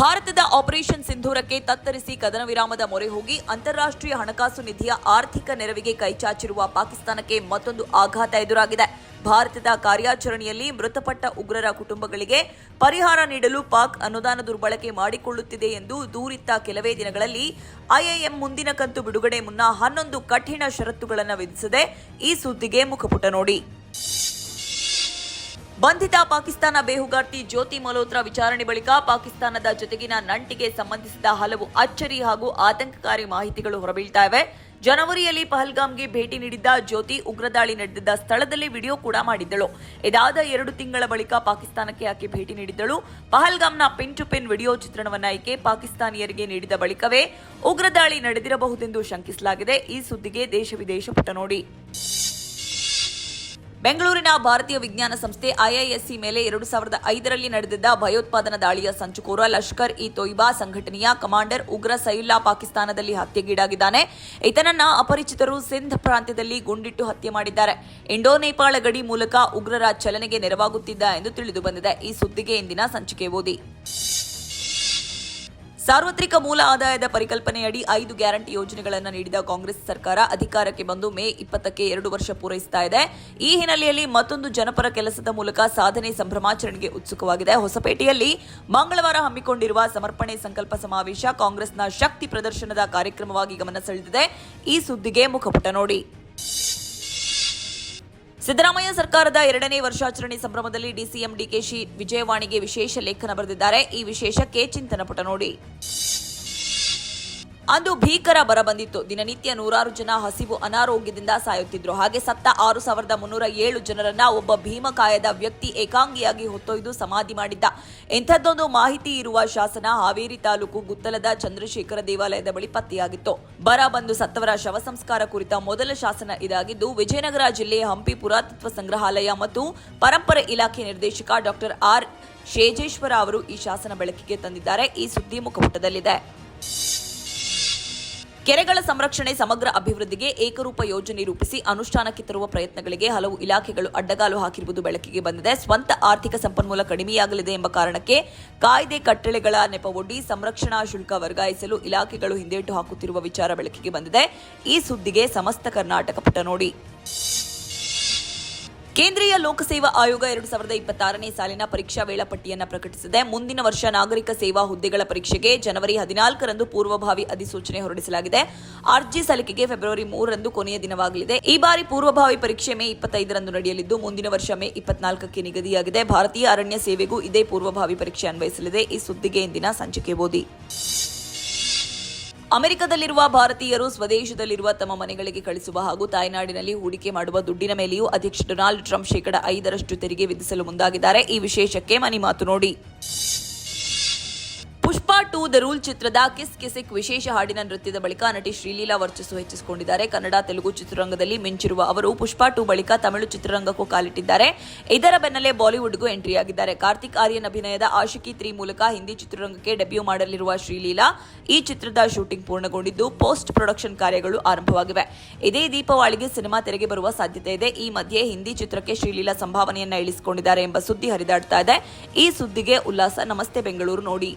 ಭಾರತದ ಆಪರೇಷನ್ ಸಿಂಧೂರಕ್ಕೆ ತತ್ತರಿಸಿ ಕದನ ವಿರಾಮದ ಮೊರೆ ಹೋಗಿ ಅಂತಾರಾಷ್ಟ್ರೀಯ ಹಣಕಾಸು ನಿಧಿಯ ಆರ್ಥಿಕ ನೆರವಿಗೆ ಕೈಚಾಚಿರುವ ಪಾಕಿಸ್ತಾನಕ್ಕೆ ಮತ್ತೊಂದು ಆಘಾತ ಎದುರಾಗಿದೆ. ಭಾರತದ ಕಾರ್ಯಾಚರಣೆಯಲ್ಲಿ ಮೃತಪಟ್ಟ ಉಗ್ರರ ಕುಟುಂಬಗಳಿಗೆ ಪರಿಹಾರ ನೀಡಲು ಪಾಕ್ ಅನುದಾನ ದುರ್ಬಳಕೆ ಮಾಡಿಕೊಳ್ಳುತ್ತಿದೆ ಎಂದು ದೂರಿತ್ತ ಕೆಲವೇ ದಿನಗಳಲ್ಲಿ ಐಐಎಂ ಮುಂದಿನ ಕಂತು ಬಿಡುಗಡೆ ಮುನ್ನ ಹನ್ನೊಂದು ಕಠಿಣ ಷರತ್ತುಗಳನ್ನು ವಿಧಿಸಿದೆ ಈ ಸುದ್ದಿಗೆ ಮುಖಪುಟ ನೋಡಿ. ಬಂಧಿತ ಪಾಕಿಸ್ತಾನ ಬೇಹುಗಾರ್ತಿ ಜ್ಯೋತಿ ಮಲ್ಹೋತ್ರಾ ವಿಚಾರಣೆ ಬಳಿಕ ಪಾಕಿಸ್ತಾನದ ಜೊತೆಗಿನ ನಂಟಿಗೆ ಸಂಬಂಧಿಸಿದ ಹಲವು ಅಚ್ಚರಿ ಹಾಗೂ ಆತಂಕಕಾರಿ ಮಾಹಿತಿಗಳು ಹೊರಬೀಳ್ತಾ ಇವೆ. ಜನವರಿಯಲ್ಲಿ ಪಹಲ್ಗಾಮ್ಗೆ ಭೇಟಿ ನೀಡಿದ್ದ ಜ್ಯೋತಿ ಉಗ್ರದಾಳಿ ನಡೆದಿದ್ದ ಸ್ಥಳದಲ್ಲಿ ವಿಡಿಯೋ ಕೂಡ ಮಾಡಿದ್ದಳು. ಇದಾದ ಎರಡು ತಿಂಗಳ ಬಳಿಕ ಪಾಕಿಸ್ತಾನಕ್ಕೆ ಆಕೆ ಭೇಟಿ ನೀಡಿದ್ದಳು. ಪಹಲ್ಗಾಮ್ನ ಪಿನ್ ಟು ಪಿನ್ ವಿಡಿಯೋ ಚಿತ್ರಣವನ್ನ ಆಯ್ಕೆ ಪಾಕಿಸ್ತಾನಿಯರಿಗೆ ನೀಡಿದ ಬಳಿಕವೇ ಉಗ್ರದಾಳಿ ನಡೆದಿರಬಹುದೆಂದು ಶಂಕಿಸಲಾಗಿದೆ. ಈ ಸುದ್ದಿಗೆ ದೇಶ ವಿದೇಶ ಪುಟ ನೋಡಿ. ಬೆಂಗಳೂರಿನ ಭಾರತೀಯ ವಿಜ್ಞಾನ ಸಂಸ್ಥೆ ಐಐಎಸ್ಸಿ ಮೇಲೆ ಎರಡು ಸಾವಿರದ ಐದರಲ್ಲಿ ನಡೆದಿದ್ದ ಭಯೋತ್ಪಾದನಾ ದಾಳಿಯ ಸಂಚುಕೋರ ಲಷ್ಕರ್ ಇ ತೊಯ್ಬಾ ಸಂಘಟನೆಯ ಕಮಾಂಡರ್ ಉಗ್ರ ಸೈಲ್ಲಾ ಪಾಕಿಸ್ತಾನದಲ್ಲಿ ಹತ್ಯೆಗೀಡಾಗಿದ್ದಾನೆ. ಈತನನ್ನ ಅಪರಿಚಿತರು ಸಿಂಧ್ ಪ್ರಾಂತ್ಯದಲ್ಲಿ ಗುಂಡಿಟ್ಟು ಹತ್ಯೆ ಮಾಡಿದ್ದಾರೆ. ಇಂಡೋ ನೇಪಾಳ ಗಡಿ ಮೂಲಕ ಉಗ್ರರ ಚಲನೆಗೆ ನೆರವಾಗುತ್ತಿದ್ದ ಎಂದು ತಿಳಿದುಬಂದಿದೆ ಈ ಸುದ್ದಿಗೆ ಇಂದಿನ ಸಂಚಿಕೆ ಓದಿ. ಸಾರ್ವತ್ರಿಕ ಮೂಲ ಆದಾಯದ ಪರಿಕಲ್ಪನೆಯಡಿ ಐದು ಗ್ಯಾರಂಟಿ ಯೋಜನೆಗಳನ್ನು ನೀಡಿದ ಕಾಂಗ್ರೆಸ್ ಸರ್ಕಾರ ಅಧಿಕಾರಕ್ಕೆ ಬಂದು ಮೇ ಇಪ್ಪತ್ತಕ್ಕೆ ಎರಡು ವರ್ಷ ಪೂರೈಸ್ತಾ ಇದೆ. ಈ ಹಿನ್ನೆಲೆಯಲ್ಲಿ ಮತ್ತೊಂದು ಜನಪರ ಕೆಲಸದ ಮೂಲಕ ಸಾಧನೆ ಸಂಭ್ರಮಾಚರಣೆಗೆ ಉತ್ಸುಕವಾಗಿದೆ. ಹೊಸಪೇಟೆಯಲ್ಲಿ ಮಂಗಳವಾರ ಹಮ್ಮಿಕೊಂಡಿರುವ ಸಮರ್ಪಣೆ ಸಂಕಲ್ಪ ಸಮಾವೇಶ ಕಾಂಗ್ರೆಸ್ನ ಶಕ್ತಿ ಪ್ರದರ್ಶನದ ಕಾರ್ಯಕ್ರಮವಾಗಿ ಗಮನ ಸೆಳೆದಿದೆ. ಈ ಸುದ್ದಿಗೆ ಮುಖಪುಟ ನೋಡಿ. ಸಿದ್ದರಾಮಯ್ಯ ಸರ್ಕಾರದ ಎರಡನೇ ವರ್ಷಾಚರಣೆ ಸಂಭ್ರಮದಲ್ಲಿ ಡಿಸಿಎಂ ಡಿಕೆಶಿ ವಿಜಯವಾಣಿಗೆ ವಿಶೇಷ ಲೇಖನ ಬರೆದಿದ್ದಾರೆ. ಈ ವಿಶೇಷಕ್ಕೆ ಚಿಂತನ ಪುಟ ನೋಡಿ. ಅಂದು ಭೀಕರ ಬರ ಬಂದಿತ್ತು ದಿನನಿತ್ಯ ನೂರಾರು ಜನ ಹಸಿವು ಅನಾರೋಗ್ಯದಿಂದ ಸಾಯುತ್ತಿದ್ರು. ಹಾಗೆ ಸತ್ತ ಆರು ಸಾವಿರದ ಮುನ್ನೂರ ಏಳು ಜನರನ್ನ ಒಬ್ಬ ಭೀಮಕಾಯದ ವ್ಯಕ್ತಿ ಏಕಾಂಗಿಯಾಗಿ ಹೊತ್ತೊಯ್ದು ಸಮಾಧಿ ಮಾಡಿದ್ದ. ಇಂಥದ್ದೊಂದು ಮಾಹಿತಿ ಇರುವ ಶಾಸನ ಹಾವೇರಿ ತಾಲೂಕು ಗುತ್ತಲದ ಚಂದ್ರಶೇಖರ ದೇವಾಲಯದ ಬಳಿ ಪತ್ತೆಯಾಗಿತ್ತು. ಬರ ಬಂದು ಸತ್ತವರ ಶವ ಸಂಸ್ಕಾರ ಕುರಿತ ಮೊದಲ ಶಾಸನ ಇದಾಗಿದ್ದು, ವಿಜಯನಗರ ಜಿಲ್ಲೆ ಹಂಪಿ ಪುರಾತತ್ವ ಸಂಗ್ರಹಾಲಯ ಮತ್ತು ಪರಂಪರೆ ಇಲಾಖೆ ನಿರ್ದೇಶಕ ಡಾಕ್ಟರ್ ಆರ್ ಶೇಜೇಶ್ವರ ಅವರು ಈ ಶಾಸನ ಬೆಳಕಿಗೆ ತಂದಿದ್ದಾರೆ. ಈ ಸುದ್ದಿ ಮುಖಪುಟದಲ್ಲಿದೆ. ಕೆರೆಗಳ ಸಂರಕ್ಷಣೆ ಸಮಗ್ರ ಅಭಿವೃದ್ಧಿಗೆ ಏಕರೂಪ ಯೋಜನೆ ರೂಪಿಸಿ ಅನುಷ್ಠಾನಕ್ಕೆ ತರುವ ಪ್ರಯತ್ನಗಳಿಗೆ ಹಲವು ಇಲಾಖೆಗಳು ಅಡ್ಡಗಾಲು ಹಾಕಿರುವುದು ಬೆಳಕಿಗೆ ಬಂದಿದೆ. ಸ್ವಂತ ಆರ್ಥಿಕ ಸಂಪನ್ಮೂಲ ಕಡಿಮೆಯಾಗಲಿದೆ ಎಂಬ ಕಾರಣಕ್ಕೆ ಕಾಯ್ದೆ ಕಟ್ಟಳೆಗಳ ನೆಪವೊಡ್ಡಿ ಸಂರಕ್ಷಣಾ ಶುಲ್ಕ ವರ್ಗಾಯಿಸಲು ಇಲಾಖೆಗಳು ಹಿಂದೇಟು ಹಾಕುತ್ತಿರುವ ವಿಚಾರ ಬೆಳಕಿಗೆ ಬಂದಿದೆ. ಈ ಸುದ್ದಿಗೆ ಸಮಸ್ತ ಕರ್ನಾಟಕ ಪುಟ ನೋಡಿ. ಕೇಂದ್ರೀಯ ಲೋಕಸೇವಾ ಆಯೋಗ ಎರಡು ಸಾವಿರದ ಇಪ್ಪತ್ತಾರನೇ ಸಾಲಿನ ಪರೀಕ್ಷಾ ವೇಳಾಪಟ್ಟಿಯನ್ನು ಪ್ರಕಟಿಸಿದೆ. ಮುಂದಿನ ವರ್ಷ ನಾಗರಿಕ ಸೇವಾ ಹುದ್ದೆಗಳ ಪರೀಕ್ಷೆಗೆ ಜನವರಿ ಹದಿನಾಲ್ಕರಂದು ಪೂರ್ವಭಾವಿ ಅಧಿಸೂಚನೆ ಹೊರಡಿಸಲಾಗಿದೆ. ಅರ್ಜಿ ಸಲ್ಲಿಕೆಗೆ ಫೆಬ್ರವರಿ ಮೂರರಂದು ಕೊನೆಯ ದಿನವಾಗಲಿದೆ. ಈ ಬಾರಿ ಪೂರ್ವಭಾವಿ ಪರೀಕ್ಷೆ ಮೇ ಇಪ್ಪತ್ತೈದರಂದು ನಡೆಯಲಿದ್ದು, ಮುಂದಿನ ವರ್ಷ ಮೇ ಇಪ್ಪತ್ನಾಲ್ಕಕ್ಕೆ ನಿಗದಿಯಾಗಿದೆ. ಭಾರತೀಯ ಅರಣ್ಯ ಸೇವೆಗೂ ಇದೇ ಪೂರ್ವಭಾವಿ ಪರೀಕ್ಷೆ ಅನ್ವಯಿಸಲಿದೆ. ಈ ಸುದ್ದಿಗೆ ಇಂದಿನ ಸಂಚಿಕೆ ಓದಿ. ಅಮೆರಿಕದಲ್ಲಿರುವ ಭಾರತೀಯರು ಸ್ವದೇಶದಲ್ಲಿರುವ ತಮ್ಮ ಮನೆಗಳಿಗೆ ಕಳಿಸುವ ಹಾಗೂ ತಾಯ್ನಾಡಿನಲ್ಲಿ ಹೂಡಿಕೆ ಮಾಡುವ ದುಡ್ಡಿನ ಮೇಲೆಯೂ ಅಧ್ಯಕ್ಷ ಡೊನಾಲ್ಡ್ ಟ್ರಂಪ್ ಶೇಕಡ ಐದರಷ್ಟು ತೆರಿಗೆ ವಿಧಿಸಲು ಮುಂದಾಗಿದ್ದಾರೆ. ಈ ವಿಶೇಷಕ್ಕೆ ಮನಿ ಮಾತು ನೋಡಿ. ದ ರೂಲ್ ಚಿತ್ರದ ಕಿಸ್ ಕಿಸಿಕ್ ವಿಶೇಷ ಹಾಡಿನ ನೃತ್ಯದ ಬಳಿಕ ನಟಿ ಶ್ರೀಲೀಲಾ ವರ್ಚಸ್ಸು ಹೆಚ್ಚಿಸಿಕೊಂಡಿದ್ದಾರೆ. ಕನ್ನಡ, ತೆಲುಗು ಚಿತ್ರರಂಗದಲ್ಲಿ ಮಿಂಚಿರುವ ಅವರು ಪುಷ್ಪಾ ಟು ಬಳಿಕ ತಮಿಳು ಚಿತ್ರರಂಗಕ್ಕೂ ಕಾಲಿಟ್ಟಿದ್ದಾರೆ. ಇದರ ಬೆನ್ನಲ್ಲೇ ಬಾಲಿವುಡ್ಗೂ ಎಂಟ್ರಿಯಾಗಿದ್ದಾರೆ ಕಾರ್ತಿಕ್ ಆರ್ಯನ್ ಅಭಿನಯದ ಆಶಿಕಿ ತ್ರೀ ಮೂಲಕ ಹಿಂದಿ ಚಿತ್ರರಂಗಕ್ಕೆ ಡೆಬ್ಯೂ ಮಾಡಲಿರುವ ಶ್ರೀಲೀಲಾ ಈ ಚಿತ್ರದ ಶೂಟಿಂಗ್ ಪೂರ್ಣಗೊಂಡಿದ್ದು, ಪೋಸ್ಟ್ ಪ್ರೊಡಕ್ಷನ್ ಕಾರ್ಯಗಳು ಆರಂಭವಾಗಿವೆ. ಇದೇ ದೀಪಾವಳಿಗೆ ಸಿನಿಮಾ ತೆರೆಗೆ ಬರುವ ಸಾಧ್ಯತೆ ಇದೆ. ಈ ಮಧ್ಯೆ ಹಿಂದಿ ಚಿತ್ರಕ್ಕೆ ಶ್ರೀಲೀಲಾ ಸಂಭಾವನೆಯನ್ನ ಇಳಿಸಿಕೊಂಡಿದ್ದಾರೆ ಎಂಬ ಸುದ್ದಿ ಹರಿದಾಡ್ತಾ ಇದೆ. ಈ ಸುದ್ದಿಗೆ ಉಲ್ಲಾಸ. ನಮಸ್ತೆ, ಬೆಂಗಳೂರು ನೋಡಿ.